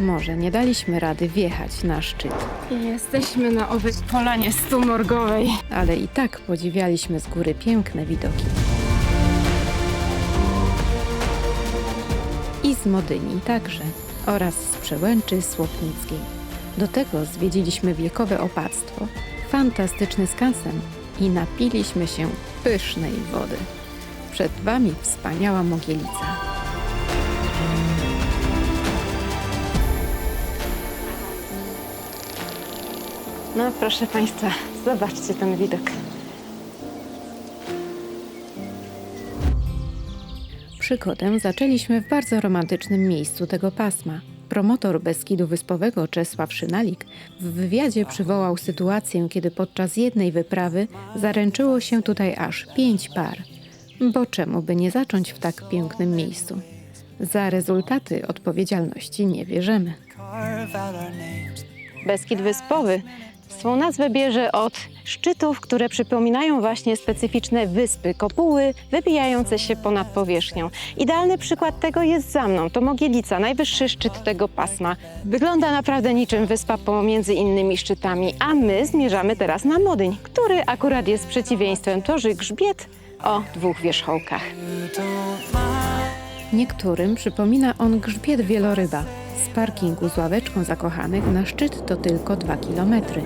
Może nie daliśmy rady wjechać na szczyt, Jesteśmy na owej polanie stumorgowej. ale i tak podziwialiśmy z góry piękne widoki. I z Modyni także, oraz z Przełęczy Słopnickiej. Do tego zwiedziliśmy wiekowe opactwo, fantastyczny skansen i napiliśmy się pysznej wody. Przed Wami wspaniała Mogielica. No proszę Państwa, zobaczcie ten widok. Przygodę zaczęliśmy w bardzo romantycznym miejscu tego pasma. Promotor Beskidu Wyspowego Czesław Szynalik w wywiadzie przywołał sytuację, kiedy podczas jednej wyprawy zaręczyło się tutaj aż pięć par. Bo czemu by nie zacząć w tak pięknym miejscu? Za rezultaty odpowiedzialności nie bierzemy. Beskid Wyspowy swą nazwę bierze od szczytów, które przypominają właśnie specyficzne wyspy, kopuły wybijające się ponad powierzchnią. Idealny przykład tego jest za mną. To Mogielica, najwyższy szczyt tego pasma. Wygląda naprawdę niczym wyspa pomiędzy innymi szczytami, a my zmierzamy teraz na Modyń, który akurat jest przeciwieństwem Torzy Grzbiet o dwóch wierzchołkach. Niektórym przypomina on grzbiet wieloryba. Z parkingu z ławeczką zakochanych na szczyt to tylko 2 kilometry.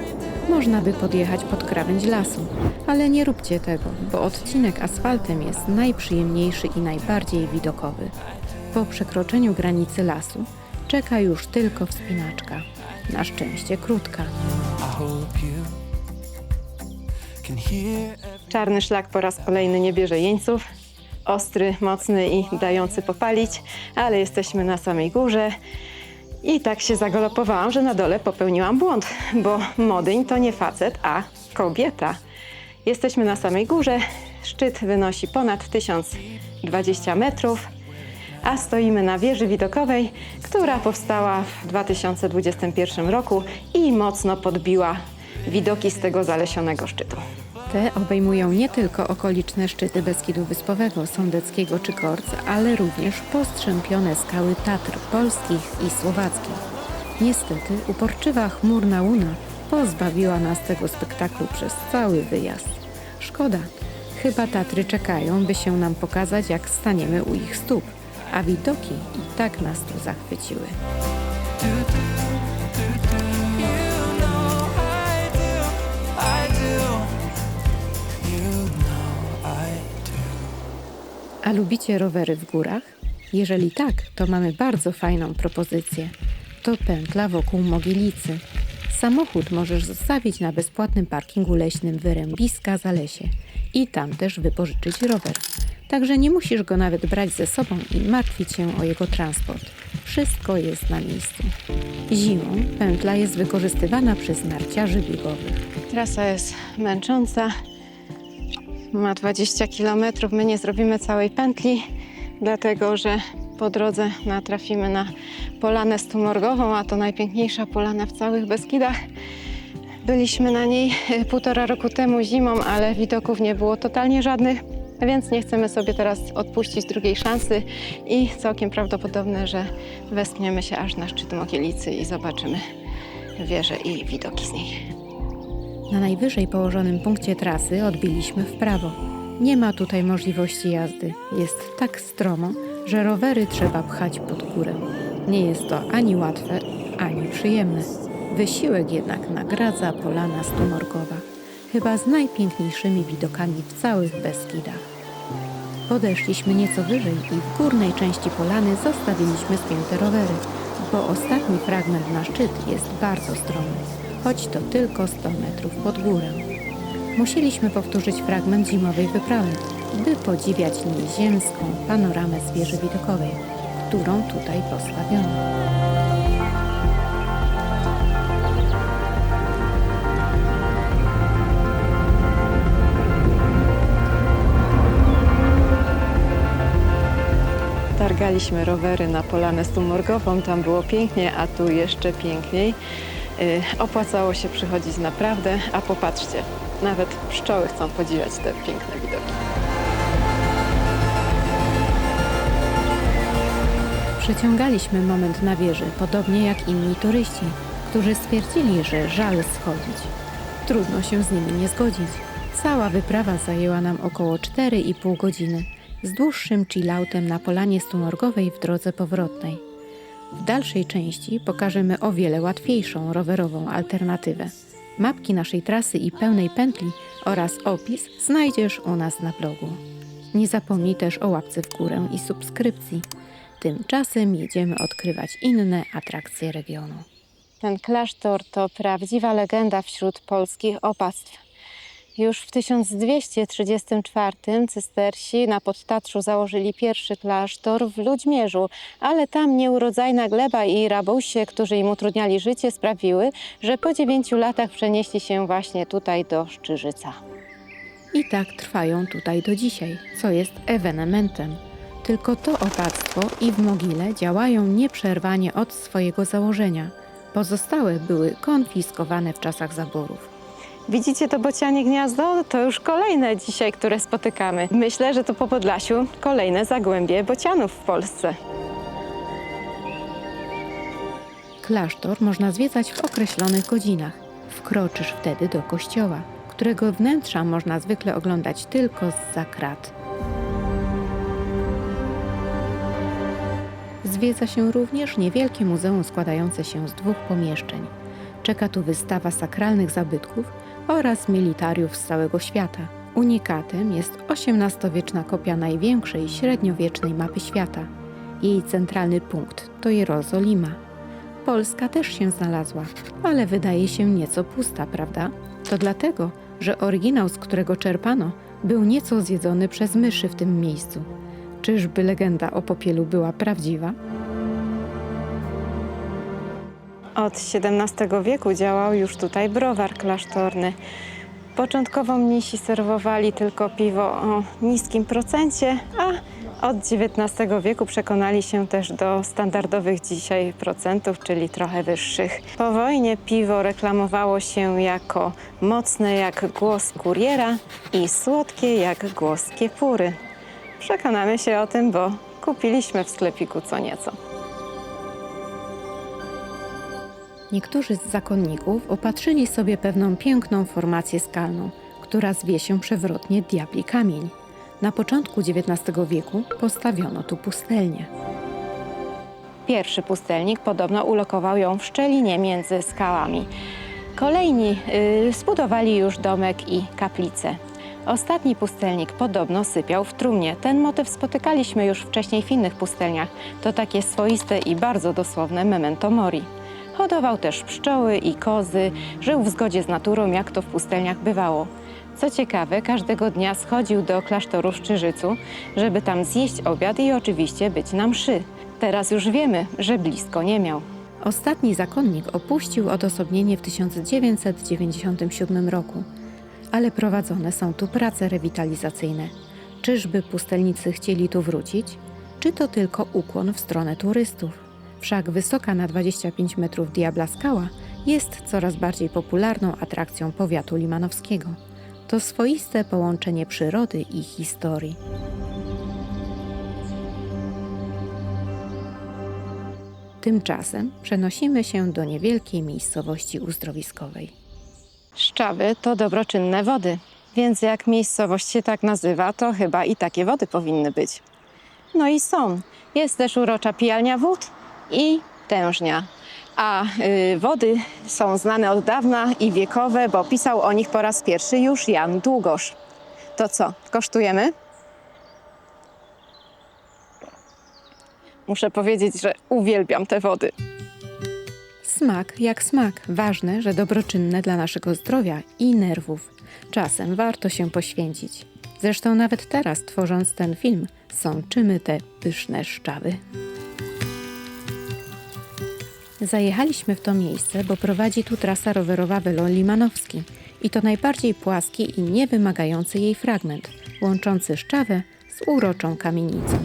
Można by podjechać pod krawędź lasu, ale nie róbcie tego, bo odcinek asfaltem jest najprzyjemniejszy i najbardziej widokowy. Po przekroczeniu granicy lasu czeka już tylko wspinaczka. Na szczęście krótka. Czarny szlak po raz kolejny nie bierze jeńców. Ostry, mocny i dający popalić, ale jesteśmy na samej górze. I tak się zagalopowałam, że na dole popełniłam błąd, bo Modyń to nie facet, a kobieta. Jesteśmy na samej górze. Szczyt wynosi ponad 1020 metrów, a stoimy na wieży widokowej, która powstała w 2021 roku i mocno podbiła widoki z tego zalesionego szczytu. Te obejmują nie tylko okoliczne szczyty Beskidu Wyspowego, Sądeckiego czy Korc, ale również postrzępione skały Tatr polskich i słowackich. Niestety uporczywa chmurna łuna pozbawiła nas tego spektaklu przez cały wyjazd. Szkoda. Chyba Tatry czekają, by się nam pokazać, jak staniemy u ich stóp, a widoki i tak nas tu zachwyciły. A lubicie rowery w górach? Jeżeli tak, to mamy bardzo fajną propozycję. To pętla wokół Mogielicy. Samochód możesz zostawić na bezpłatnym parkingu leśnym Wyrębiska Zalesie i tam też wypożyczyć rower. Także nie musisz go nawet brać ze sobą i martwić się o jego transport. Wszystko jest na miejscu. Zimą pętla jest wykorzystywana przez narciarzy biegowych. Trasa jest męcząca. Ma 20 km. My nie zrobimy całej pętli, dlatego że po drodze natrafimy na polanę stumorgową, a to najpiękniejsza polana w całych Beskidach. Byliśmy na niej e, półtora roku temu zimą, ale widoków nie było totalnie żadnych, więc nie chcemy sobie teraz odpuścić drugiej szansy i całkiem prawdopodobne, że wespniemy się aż na szczyt Mogielicy i zobaczymy wieże i widoki z niej. Na najwyżej położonym punkcie trasy odbiliśmy w prawo. Nie ma tutaj możliwości jazdy. Jest tak stromo, że rowery trzeba pchać pod górę. Nie jest to ani łatwe, ani przyjemne. Wysiłek jednak nagradza polana Stumorkowa, chyba z najpiękniejszymi widokami w całych Beskidach. Podeszliśmy nieco wyżej i w górnej części polany zostawiliśmy spięte rowery, bo ostatni fragment na szczyt jest bardzo stromy, choć to tylko 100 metrów pod górę. Musieliśmy powtórzyć fragment zimowej wyprawy, by podziwiać nieziemską panoramę z wieży widokowej, którą tutaj postawiono. Targaliśmy rowery na polanę stumorgową, tam było pięknie, a tu jeszcze piękniej. Y, Opłacało się przychodzić naprawdę, a popatrzcie, nawet pszczoły chcą podziwiać te piękne widoki. Przeciągaliśmy moment na wieży, podobnie jak inni turyści, którzy stwierdzili, że żal schodzić. Trudno się z nimi nie zgodzić. Cała wyprawa zajęła nam około 4,5 godziny, z dłuższym chilloutem na polanie stumorgowej w drodze powrotnej. W dalszej części pokażemy o wiele łatwiejszą rowerową alternatywę. Mapki naszej trasy i pełnej pętli oraz opis znajdziesz u nas na blogu. Nie zapomnij też o łapce w górę i subskrypcji. Tymczasem jedziemy odkrywać inne atrakcje regionu. Ten klasztor to prawdziwa legenda wśród polskich opactw. Już w 1234 cystersi na Podtatrzu założyli pierwszy klasztor w Ludźmierzu, ale tam nieurodzajna gleba i rabusie, którzy im utrudniali życie, sprawiły, że po dziewięciu latach przenieśli się właśnie tutaj do Szczyżyca. I tak trwają tutaj do dzisiaj, co jest ewenementem. Tylko to opactwo i w Mogile działają nieprzerwanie od swojego założenia. Pozostałe były konfiskowane w czasach zaborów. Widzicie to bocianie gniazdo? To już kolejne dzisiaj, które spotykamy. Myślę, że to po Podlasiu kolejne zagłębie bocianów w Polsce. Klasztor można zwiedzać w określonych godzinach. Wkroczysz wtedy do kościoła, którego wnętrza można zwykle oglądać tylko z krat. Zwiedza się również niewielkie muzeum składające się z dwóch pomieszczeń. Czeka tu wystawa sakralnych zabytków oraz militariów z całego świata. Unikatem jest XVIII-wieczna kopia największej średniowiecznej mapy świata. Jej centralny punkt to Jerozolima. Polska też się znalazła, ale wydaje się nieco pusta, prawda? To dlatego, że oryginał, z którego czerpano, był nieco zjedzony przez myszy w tym miejscu. Czyżby legenda o popielu była prawdziwa? Od XVII wieku działał już tutaj browar klasztorny. Początkowo mnisi serwowali tylko piwo o niskim procencie, a od XIX wieku przekonali się też do standardowych dzisiaj procentów, czyli trochę wyższych. Po wojnie piwo reklamowało się jako mocne jak głos kuriera i słodkie jak głos kiepury. Przekonamy się o tym, bo kupiliśmy w sklepiku co nieco. Niektórzy z zakonników opatrzyli sobie pewną piękną formację skalną, która zwie się przewrotnie Diabli Kamień. Na początku XIX wieku postawiono tu pustelnię. Pierwszy pustelnik podobno ulokował ją w szczelinie między skałami. Kolejni y, zbudowali już domek i kaplicę. Ostatni pustelnik podobno sypiał w trumnie. Ten motyw spotykaliśmy już wcześniej w innych pustelniach. To takie swoiste i bardzo dosłowne memento mori. Hodował też pszczoły i kozy, żył w zgodzie z naturą, jak to w pustelniach bywało. Co ciekawe, każdego dnia schodził do klasztoru w Szczyżycu, żeby tam zjeść obiad i oczywiście być na mszy. Teraz już wiemy, że blisko nie miał. Ostatni zakonnik opuścił odosobnienie w 1997 roku, ale prowadzone są tu prace rewitalizacyjne. Czyżby pustelnicy chcieli tu wrócić? Czy to tylko ukłon w stronę turystów? Wszak wysoka na 25 metrów Diabla Skała jest coraz bardziej popularną atrakcją powiatu limanowskiego. To swoiste połączenie przyrody i historii. Tymczasem przenosimy się do niewielkiej miejscowości uzdrowiskowej. Szczawy to dobroczynne wody, więc jak miejscowość się tak nazywa, to chyba i takie wody powinny być. No i są. Jest też urocza pijalnia wód i tężnia. A y, wody są znane od dawna i wiekowe, bo pisał o nich po raz pierwszy już Jan Długosz. To co, kosztujemy? Muszę powiedzieć, że uwielbiam te wody. Smak jak smak. Ważne, że dobroczynne dla naszego zdrowia i nerwów. Czasem warto się poświęcić. Zresztą nawet teraz, tworząc ten film, sączymy te pyszne szczawy. Zajechaliśmy w to miejsce, bo prowadzi tu trasa rowerowa Welon Limanowski i to najbardziej płaski i niewymagający jej fragment, łączący Szczawę z uroczą kamienicą.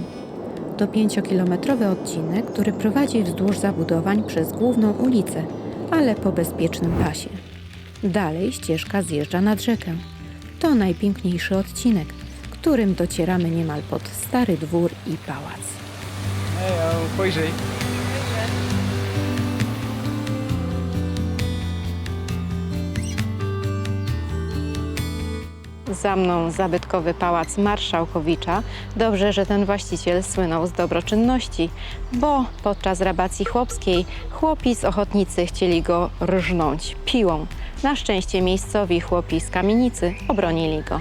To pięciokilometrowy odcinek, który prowadzi wzdłuż zabudowań przez główną ulicę, ale po bezpiecznym pasie. Dalej ścieżka zjeżdża nad rzekę. To najpiękniejszy odcinek, którym docieramy niemal pod stary dwór i pałac. Pojrzyj. Za mną zabytkowy pałac Marszałkowicza. Dobrze, że ten właściciel słynął z dobroczynności, bo podczas rabacji chłopskiej chłopi z ochotnicy chcieli go rżnąć piłą. Na szczęście miejscowi chłopi z kamienicy obronili go.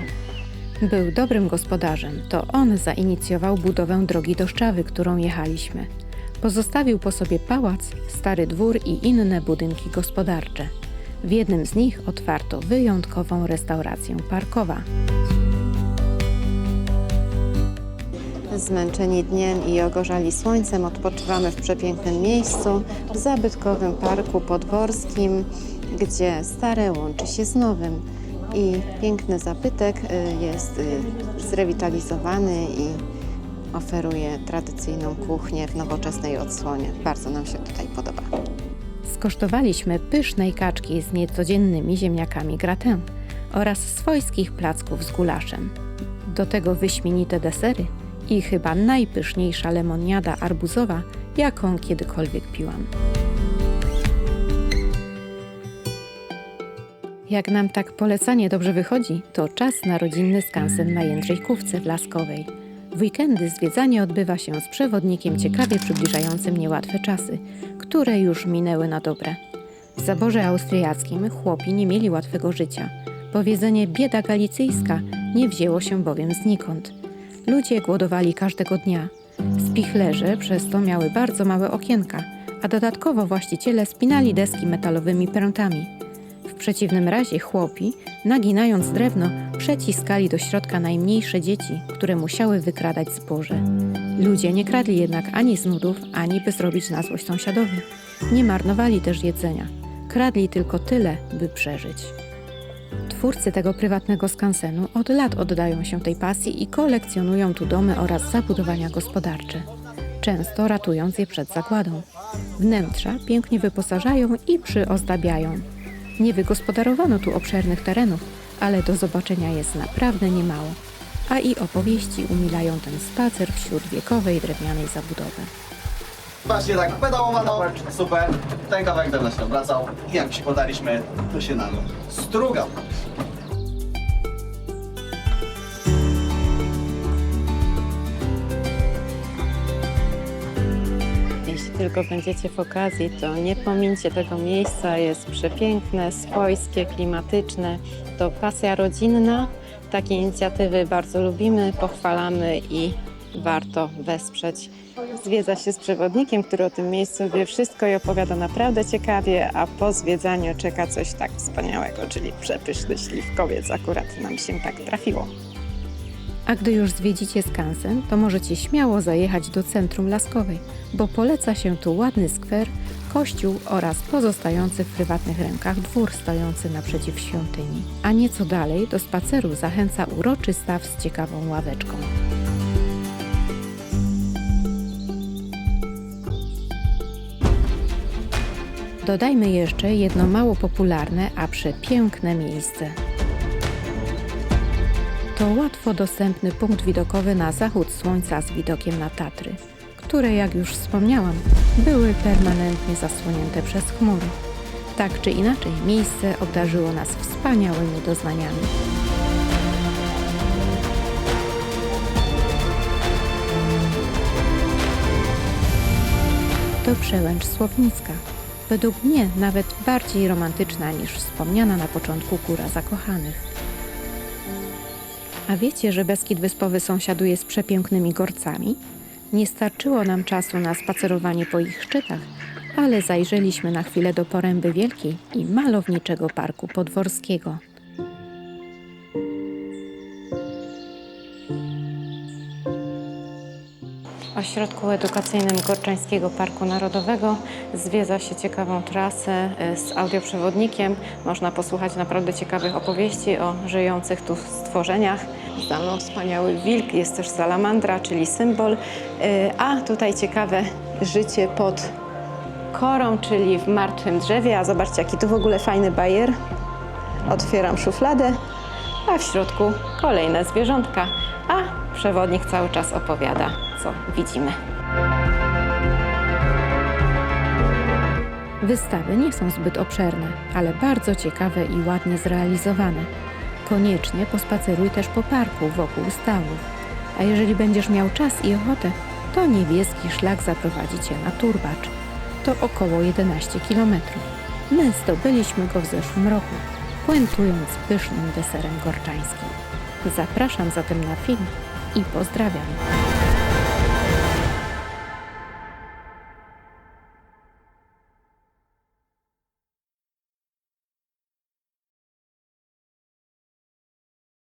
Był dobrym gospodarzem. To on zainicjował budowę drogi do Szczawy, którą jechaliśmy. Pozostawił po sobie pałac, stary dwór i inne budynki gospodarcze. W jednym z nich otwarto wyjątkową restaurację parkowa. Zmęczeni dniem i ogorzali słońcem odpoczywamy w przepięknym miejscu, w zabytkowym parku podworskim, gdzie stare łączy się z nowym. I piękny zabytek y, jest y, zrewitalizowany i oferuje tradycyjną kuchnię w nowoczesnej odsłonie. Bardzo nam się tutaj podoba. Skosztowaliśmy pysznej kaczki z niecodziennymi ziemniakami gratin oraz swojskich placków z gulaszem. Do tego wyśmienite desery i chyba najpyszniejsza lemoniada arbuzowa, jaką kiedykolwiek piłam. Jak nam tak polecanie dobrze wychodzi, to czas na rodzinny skansen na Jędrzejkówce Laskowej. W weekendy zwiedzanie odbywa się z przewodnikiem ciekawie przybliżającym niełatwe czasy, które już minęły na dobre. W zaborze austriackim chłopi nie mieli łatwego życia. Powiedzenie bieda galicyjska nie wzięło się bowiem znikąd. Ludzie głodowali każdego dnia. Spichlerze przez to miały bardzo małe okienka, a dodatkowo właściciele spinali deski metalowymi prętami. W przeciwnym razie chłopi, naginając drewno, przeciskali do środka najmniejsze dzieci, które musiały wykradać zboże. Ludzie nie kradli jednak ani z nudów, ani by zrobić na złość sąsiadowi. Nie marnowali też jedzenia. Kradli tylko tyle, by przeżyć. Twórcy tego prywatnego skansenu od lat oddają się tej pasji i kolekcjonują tu domy oraz zabudowania gospodarcze, często ratując je przed zagładą. Wnętrza pięknie wyposażają i przyozdabiają. Nie wygospodarowano tu obszernych terenów, ale do zobaczenia jest naprawdę niemało. A i opowieści umilają ten spacer wśród wiekowej drewnianej zabudowy. Właśnie tak, pedałowano, super, ten kawałek drewna się obracał i jak przykładaliśmy, to się nam strugał. Tylko będziecie w okazji, to nie pomincie tego miejsca. Jest przepiękne, swojskie, klimatyczne. To pasja rodzinna. Takie inicjatywy bardzo lubimy, pochwalamy i warto wesprzeć. Zwiedza się z przewodnikiem, który o tym miejscu wie wszystko i opowiada naprawdę ciekawie, a po zwiedzaniu czeka coś tak wspaniałego, czyli przepyszny śliwkowiec. Akurat nam się tak trafiło. A gdy już zwiedzicie skansen, to możecie śmiało zajechać do centrum Laskowej, bo poleca się tu ładny skwer, kościół oraz pozostający w prywatnych rękach dwór stojący naprzeciw świątyni. A nieco dalej do spaceru zachęca uroczy staw z ciekawą ławeczką. Dodajmy jeszcze jedno mało popularne, a przepiękne miejsce. To łatwo dostępny punkt widokowy na zachód słońca z widokiem na Tatry, które, jak już wspomniałam, były permanentnie zasłonięte przez chmury. Tak czy inaczej, miejsce obdarzyło nas wspaniałymi doznaniami. To przełęcz Słownicka. Według mnie nawet bardziej romantyczna niż wspomniana na początku Góra Zakochanych. A wiecie, że Beskid Wyspowy sąsiaduje z przepięknymi gorcami? Nie starczyło nam czasu na spacerowanie po ich szczytach, ale zajrzeliśmy na chwilę do Poręby Wielkiej i malowniczego Parku Podworskiego. Ośrodku edukacyjnym Gorczańskiego Parku Narodowego zwiedza się ciekawą trasę y, z audioprzewodnikiem. Można posłuchać naprawdę ciekawych opowieści o żyjących tu stworzeniach. Za mną wspaniały wilk, jest też salamandra, czyli symbol. Y, A tutaj ciekawe życie pod korą, czyli w martwym drzewie. A zobaczcie, jaki tu w ogóle fajny bajer. Otwieram szufladę, a w środku kolejne zwierzątka. A przewodnik cały czas opowiada, co widzimy. Wystawy nie są zbyt obszerne, ale bardzo ciekawe i ładnie zrealizowane. Koniecznie pospaceruj też po parku wokół stawów. A jeżeli będziesz miał czas i ochotę, to niebieski szlak zaprowadzi cię na turbacz. To około 11 km. My zdobyliśmy go w zeszłym roku, puentując pysznym deserem gorczańskim. Zapraszam zatem na film i pozdrawiam.